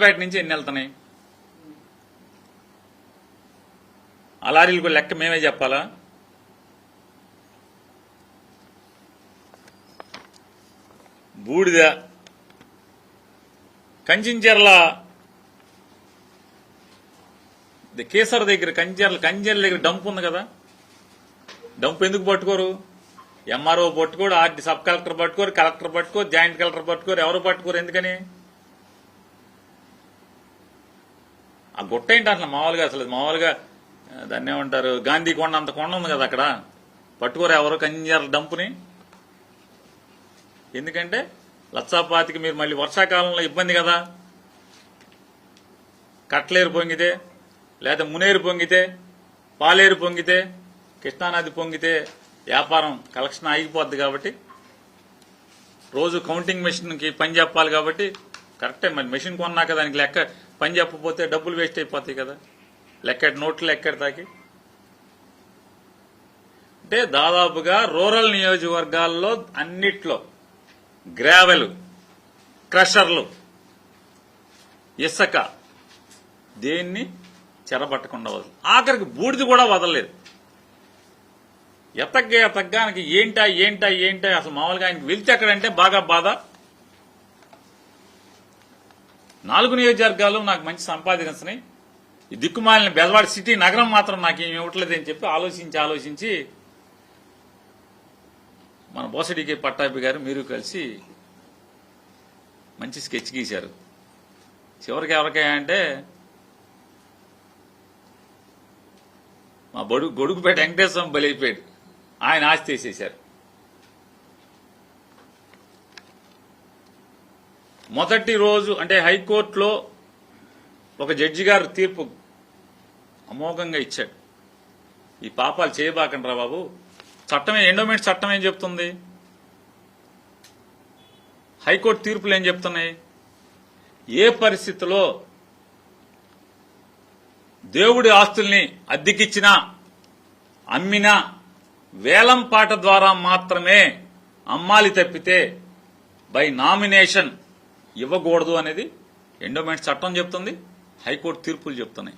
పేట నుంచి ఎన్ని వెళ్తున్నాయి? ఆ కూడా లెక్క మేమే చెప్పాలా? బూడిద కంచించెర్ల కేసర్ దగ్గర కంచెర్ల కంచెర్ల దగ్గర డంప్ ఉంది కదా? డంప్ ఎందుకు పట్టుకోరు? ఎంఆర్ఓ పట్టుకోరు ఆర్డీ సబ్ కలెక్టర్ పట్టుకోరు కలెక్టర్ పట్టుకోరు జాయింట్ కలెక్టర్ పట్టుకోరు ఎవరు పట్టుకోరు ఎందుకని? ఆ గుట్ట ఏంటి అసలు మామూలుగా అసలు? మామూలుగా దాన్ని ఏమంటారు? గాంధీ కొండ అంత కొండ ఉంది కదా అక్కడ? పట్టుకోరు ఎవరు కంజర్ డంపుని. ఎందుకంటే లచ్చాపాతికి మీరు మళ్ళీ వర్షాకాలంలో ఇబ్బంది కదా? కట్లేరు పొంగితే లేదా మునేరు పొంగితే పాలేరు పొంగితే కృష్ణానది పొంగితే వ్యాపారం కలెక్షన్ ఆగిపోద్ది కాబట్టి రోజు కౌంటింగ్ మెషిన్కి పని చెప్పాలి కాబట్టి కరెక్టే మరి మెషిన్ కొన్నాక దానికి లెక్క పని చెప్పకపోతే డబ్బులు వేస్ట్ అయిపోతాయి కదా. లెక్క నోట్లు ఎక్కడతాకి అంటే దాదాపుగా రూరల్ నియోజకవర్గాల్లో అన్నిట్లో గ్రావెలు క్రషర్లు ఇసుక దేన్ని చెరబట్టకుండా వదలదు ఆఖరికి బూడిది కూడా వదలలేదు. ఎతగ్గా ఎతగ్గానికి ఏంటా ఏంటా ఏంటా అసలు మామూలుగా ఆయనకి వెళ్తే ఎక్కడంటే బాగా బాధ నాలుగు నియోజకవర్గాలు నాకు మంచి సంపాదించినాయి ఈ దిక్కుమాలిన బెజవాడ సిటీ నగరం మాత్రం నాకు ఏమి ఇవ్వట్లేదు అని చెప్పి ఆలోచించి ఆలోచించి మన బోసడికి పట్టాభి గారు మీరు కలిసి మంచి స్కెచ్ గీశారు. చివరికి ఎవరికయ్యా అంటే మా బడుగు గొడుగుపేట వెంకటేశ్వరం బలైపోయాడు ఆయన ఆస్తి వేసేశారు. మొదటి రోజు అంటే హైకోర్టులో ఒక జడ్జి గారు తీర్పు అమోఘంగా ఇచ్చాడు. ఈ పాపాలు చేయబాకండి రా బాబు. చట్టమే ఎండోమెంట్ చట్టం ఏం చెప్తుంది? హైకోర్టు తీర్పులు ఏం చెప్తున్నాయి? ఏ పరిస్థితిలో దేవుడి ఆస్తుల్ని అద్దెకిచ్చినా అమ్మినా వేలం పాట ద్వారా మాత్రమే అమ్మాలి తప్పితే బై నామినేషన్ ఇవ్వకూడదు అనేది ఎండోమెంట్ చట్టం చెప్తుంది హైకోర్టు తీర్పులు చెప్తున్నాయి.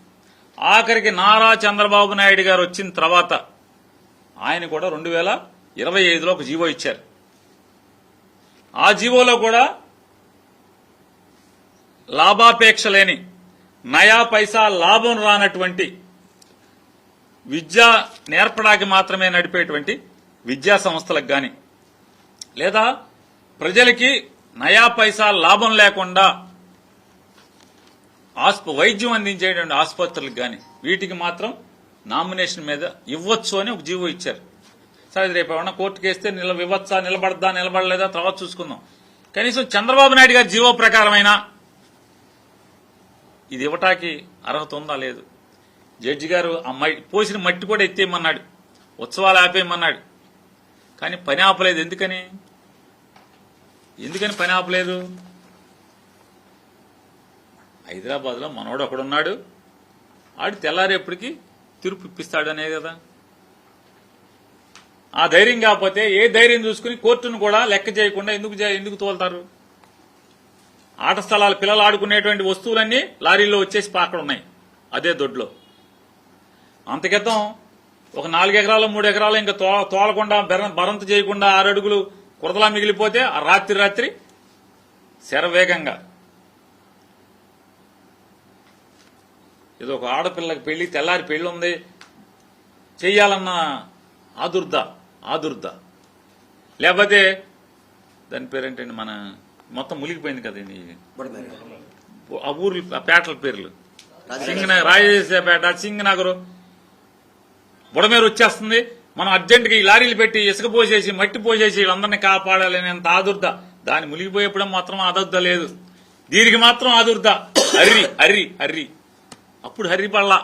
ఆఖరికి నారా చంద్రబాబు నాయుడు గారు వచ్చిన తర్వాత ఆయన కూడా రెండు వేల ఇరవై ఐదులో ఒక జీవో ఇచ్చారు. ఆ జీవోలో కూడా లాభాపేక్ష లేని నయా పైసా లాభం రానటువంటి విద్య నేర్పడానికి మాత్రమే నడిపేటువంటి విద్యా సంస్థలకు కానీ లేదా ప్రజలకి నయా పైసా లాభం లేకుండా ఆస్ప వైద్యం అందించేటువంటి ఆసుపత్రులకు కానీ వీటికి మాత్రం నామినేషన్ మీద ఇవ్వచ్చు అని ఒక జీవో ఇచ్చారు. సరే రేపు ఏమన్నా కోర్టుకి వేస్తే నిల ఇవ్వచ్చా నిలబడద్దా నిలబడలేదా తర్వాత చూసుకుందాం. కనీసం చంద్రబాబు నాయుడు గారి జీవో ప్రకారమైనా ఇది ఇవ్వటానికి అర్హత ఉందా లేదు. జడ్జి గారు ఆ పోసిన మట్టి కూడా ఎత్తేయమన్నాడు. ఉత్సవాలు ఆపేయమన్నాడు. కానీ పని ఆపలేదు. ఎందుకని? ఎందుకని పని ఆపలేదు? హైదరాబాద్లో మనోడు ఒకడున్నాడు ఆడు తెల్లారేపటికి తీర్పు ఇప్పిస్తాడు అనే కదా. ఆ ధైర్యం కాకపోతే ఏ ధైర్యం చూసుకుని కోర్టును కూడా లెక్క చేయకుండా ఎందుకు ఎందుకు తోలుతారు? ఆట స్థలాలు పిల్లలు ఆడుకునేటువంటి వస్తువులన్నీ లారీల్లో వచ్చేసి అక్కడ ఉన్నాయి. అదే దొడ్లో. అంతకితం ఒక నాలుగు ఎకరాలు మూడు ఎకరాలు ఇంకా తో- తోలకుండా బెర- చేయకుండా ఆరు అడుగులు కురదలా మిగిలిపోతే ఆ రాత్రి రాత్రి శరవేగంగా. ఏదో ఒక ఆడపిల్లకి పెళ్ళి తెల్లారి పెళ్ళి ఉంది చెయ్యాలన్న ఆదుర్ద ఆదుర్ద. లేకపోతే దాని పేరేంటండి మన మొత్తం మునిగిపోయింది కదండి. ఆ ఊర్లు ఆ పేటల పేర్లు. సింగనగర్ రాజేశ్వరపేట సింగనగరు. బుడమేరు వచ్చేస్తుంది. మనం అర్జెంటుగా ఈ లారీలు పెట్టి ఇసుక పోసేసి మట్టి పోసేసి వీళ్ళందరినీ కాపాడాలనేంత ఆదుర్ద. దాన్ని మునిగిపోయేప్పుడు మాత్రం ఆదుర్ద లేదు. దీనికి మాత్రం ఆదుర్ద. హర్రి హర్రి హర్రి అప్పుడు హర్రి పడలా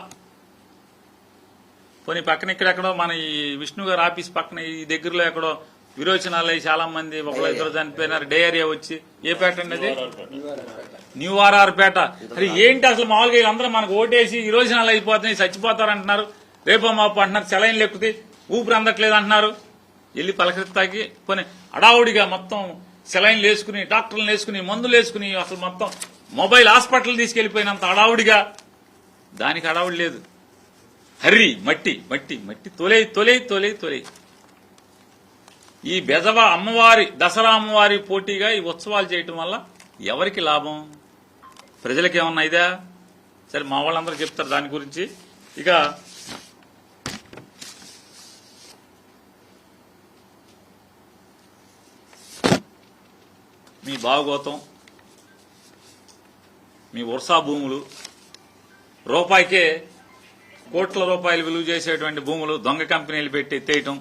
పోనీ పక్కన ఇక్కడెక్కడో మన ఈ విష్ణు గారి ఆఫీస్ పక్కన ఈ దగ్గరలో ఎక్కడో విరోచనాలు అయి చాలా మంది ఒకళ్ళు ఇద్దరు చనిపోయినారు. డయేరియా వచ్చి. ఏ పేట అండి అది? న్యూ ఆర్ఆర్ పేట అరే ఏంటి అసలు మామూలుగా వీళ్ళందరూ మనకు ఓటేసి విరోచనాలు అయిపోతున్నాయి చచ్చిపోతారు అంటున్నారు రేపో మాపు అంటున్నారు సెలైన్లు ఎక్కుతాయి. ఊపిరి అందట్లేదు అంటున్నారు. వెళ్ళి పలకరిస్తాకి పోనీ అడావుడిగా మొత్తం సెలైన్లు వేసుకుని డాక్టర్లు వేసుకుని మందులు వేసుకుని అసలు మొత్తం మొబైల్ హాస్పిటల్ తీసుకెళ్ళిపోయినంత అడావుడిగా దానికి అడావుడి లేదు. హర్రి మట్టి మట్టి మట్టి తొలే తొలే తొలే తొలే. ఈ బెజవ అమ్మవారి దసరా అమ్మవారి పోటీగా ఈ ఉత్సవాలు చేయటం వల్ల ఎవరికి లాభం? ప్రజలకేమన్నా ఇదా? సరే మా వాళ్ళందరూ చెప్తారు దాని గురించి. ఇక మీ భాగవతం మీ వర్షా భూములు రూపాయికే కోట్ల రూపాయలు విలువ చేసేటువంటి భూములు దొంగ కంపెనీలు పెట్టి ఎత్తేయటం.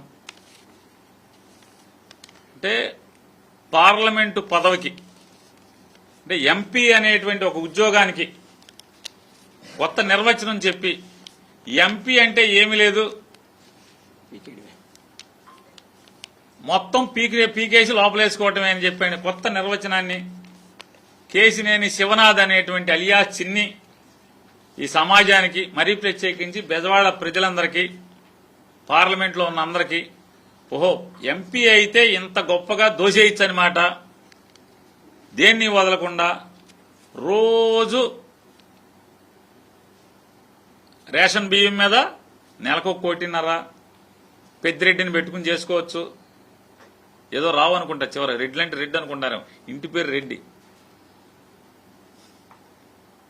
అంటే పార్లమెంటు పదవికి అంటే ఎంపీ అనేటువంటి ఒక ఉద్యోగానికి కొత్త నిర్వచనం చెప్పి ఎంపీ అంటే ఏమీ లేదు. మొత్తం పీకే పీకేసి లోపలేసుకోవటమే అని చెప్పాను కొత్త నిర్వచనాన్ని కేసినేని శివనాథ్ అనేటువంటి అలియా చిన్ని ఈ సమాజానికి మరీ ప్రత్యేకించి బెజవాడ ప్రజలందరికీ పార్లమెంట్లో ఉన్న అందరికీ ఓహో ఎంపీ అయితే ఇంత గొప్పగా దోషేయచ్చనమాట. దేన్ని వదలకుండా రోజు రేషన్ బియ్యం మీద నెలకు కోటిన్నర పెద్దిరెడ్డిని పెట్టుకుని చేసుకోవచ్చు. ఏదో రావు అనుకుంటా చివరి రెడ్లు అంటే రెడ్డి అనుకుంటారు ఇంటి పేరు రెడ్డి.